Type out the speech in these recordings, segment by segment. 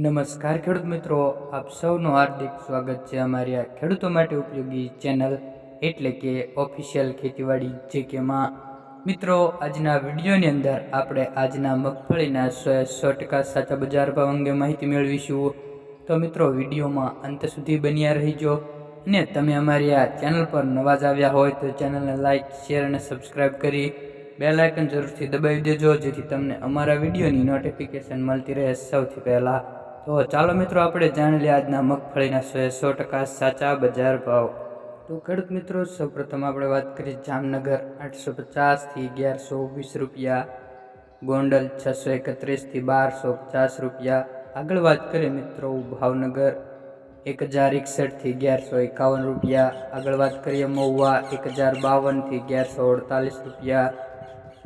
નમસ્કાર ખેડૂત મિત્રો આપ સૌનું હાર્દિક સ્વાગત છે અમારી આ ખેડૂતો માટે ઉપયોગી ચેનલ એટલે કે ઓફિશિયલ ખેતીવાડી જેકેમાં મિત્રો આજના વિડીયોની અંદર આપણે આજના મગફળીના સો સો ટકા સાચા બજાર ભાવ અંગે માહિતી મેળવીશું તો મિત્રો વિડીયોમાં અંત સુધી બન્યા રહીજો અને તમે અમારી આ ચેનલ પર નવા જ આવ્યા હોય તો ચેનલને લાઇક શેર અને સબસ્ક્રાઈબ કરી બે લાઇકન જરૂરથી દબાવી દેજો જેથી તમને અમારા વિડીયોની નોટિફિકેશન મળતી રહે સૌથી પહેલાં तो चलो मित्रों આપણે જાણી લે આજના મગફળીના સહે 100% સાચા બજાર ભાવ તો ઘટ મિત્રો સૌપ્રથમ આપણે વાત કરીએ જામનગર 850 થી 1120 રૂપિયા ગોંડલ 631 થી 1250 રૂપિયા આગળ વાત કરીએ મિત્રો ઉ ભાવનગર 1061 થી 1151 રૂપિયા આગળ વાત કરીએ મોવા 1052 થી 1148 રૂપિયા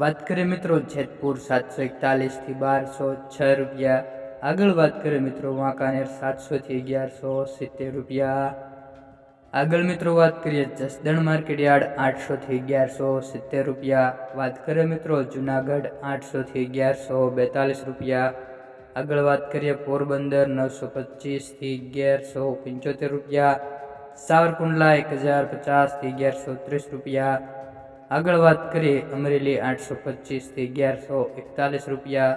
વાત કરીએ મિત્રો જેતપુર 747 થી 1206 રૂપિયા आग बात करें मित्रों वाकानेर सात सौ थी अगर सौ सीतेर रुपया आग मित्रों बात करिए जसद मार्केट यार्ड आठ सौ थी अगर सौ सीतेर रुपया बात करें मित्रों जूनागढ़ आठ सौ थी अगर सौ बेतालीस रुपया आग बात करिए पोरबंदर नौ सौ पच्चीस थी अगर सौ पंचोतेर रुपया सावरकुंडला एक हज़ार पचास थी अगर सौ तीस रुपया आग बात करिए अमरेली आठ सौ पच्चीस थी अगर सौ इकतालीस रुपया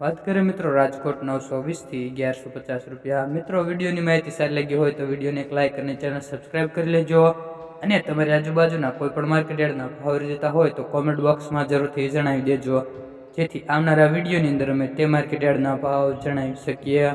વાત કરીએ મિત્રો રાજકોટ નવસો વીસથી અગિયારસો પચાસ રૂપિયા મિત્રો વિડીયોની માહિતી સારી લાગી હોય તો વિડીયોને એક લાઇક અને ચેનલ સબસ્ક્રાઈબ કરી લેજો અને તમારી આજુબાજુના કોઈ કોઈપણ માર્કેટયાર્ડના ભાવ જતા હોય તો કોમેન્ટ બોક્સમાં જરૂરથી જણાવી દેજો જેથી આવનારા વિડીયોની અંદર અમે તે માર્કેટયાર્ડના ભાવ જણાવી શકીએ